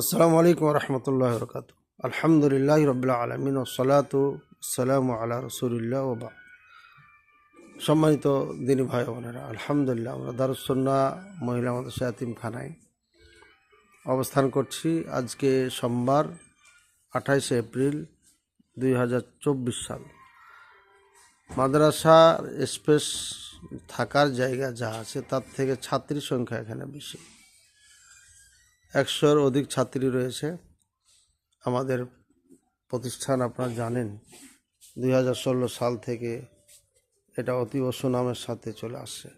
আসসালামু আলাইকুম রহমতুল্লাহ বরকাত আলহামদুলিল্লাহ রবিল্লা আলমিন ওসলাত সালাম আলা রসুলিল্লাহ ওবা সম্মানিত দিনী ভাই বোনেরা, আলহামদুলিল্লাহ আমরা দারুসন্না মহিলা মাদ্রাসা খানায় অবস্থান করছি আজকে সোমবার আঠাইশে এপ্রিল দুই হাজার চব্বিশ সাল। মাদ্রাসার স্পেস থাকার জায়গা যা আছে তার থেকে ছাত্রীর সংখ্যা এখানে বেশি। একশোর অধিক ছাত্রী রয়েছে। আমাদের প্রতিষ্ঠান আপনারা জানেন দু হাজার ষোলো সাল থেকে এটা অতীব সুনামের সাথে চলে আসছে।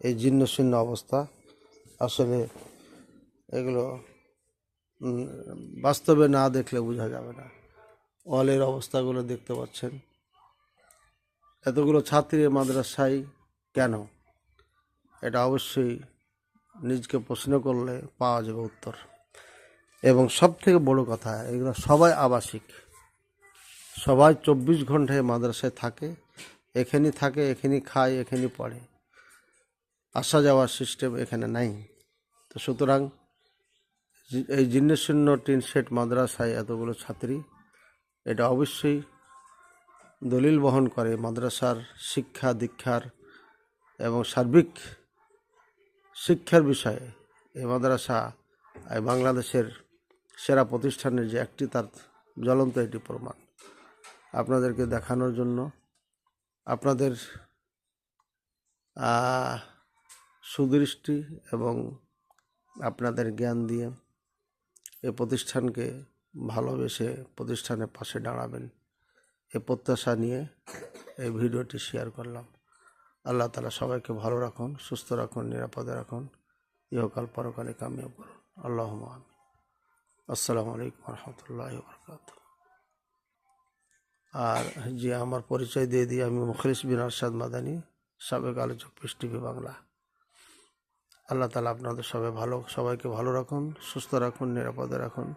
এই জীর্ণ শীর্ণ অবস্থা, আসলে এগুলো বাস্তবে না দেখলে বোঝা যাবে না। অলের অবস্থাগুলো দেখতে পাচ্ছেন। এতগুলো ছাত্রী মাদ্রাসায় কেন? এটা অবশ্যই নিজকে প্রশ্ন করলে পাওয়া যাবে উত্তর। এবং সব থেকে বড় কথা, এগুলো সবাই আবাসিক। সবাই চব্বিশ ঘন্টায় মাদ্রাসায় থাকে এখানে থাকে এখানে খায় এখানে পড়ে। আসা যাওয়ার সিস্টেম এখানে নাই। তো সুতরাং এই জিন্নশূন্য টিন সেট মাদ্রাসায় এতগুলো ছাত্রী, এটা অবশ্যই দলিল বহন করে মাদ্রাসার শিক্ষা দীক্ষার এবং সার্বিক শিক্ষার বিষয়ে এই মাদ্রাসা বাংলাদেশের সেরা প্রতিষ্ঠানের যে একটি, তার জ্বলন্ত এটি প্রমাণ। আপনাদেরকে দেখানোর জন্য আপনাদের সুদৃষ্টি এবং আপনাদের জ্ঞান দিয়ে এ প্রতিষ্ঠানকে ভালোবেসে প্রতিষ্ঠানের পাশে দাঁড়াবেন। এ প্রত্যাশা নিয়ে এই ভিডিওটি শেয়ার করলাম। আল্লাহ তালা সবাইকে ভালো রাখুন, সুস্থ রাখুন, নিরাপদে রাখুন। ইহকাল পরকালে কামিয়াব করুন। আল্লাহ আমি আসসালামু আলাইকুম রহমতুল্লাহ বরকাত আর যে আমার পরিচয় দিয়ে দিই, আমি মুখলিস বিন আরশাদ মাদানি, সাবেক আলোচক পিস টিভি বাংলা। আল্লাহ তালা আপনাদের সবাই ভালো, সবাইকে ভালো রাখুন, সুস্থ রাখুন, নিরাপদে রাখুন।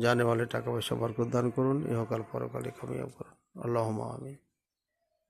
জানে মালে টাকা পয়সা বরকত দান করুন, ইহকাল পরকালে কামিয়াব করুন। আল্লাহ আমিন।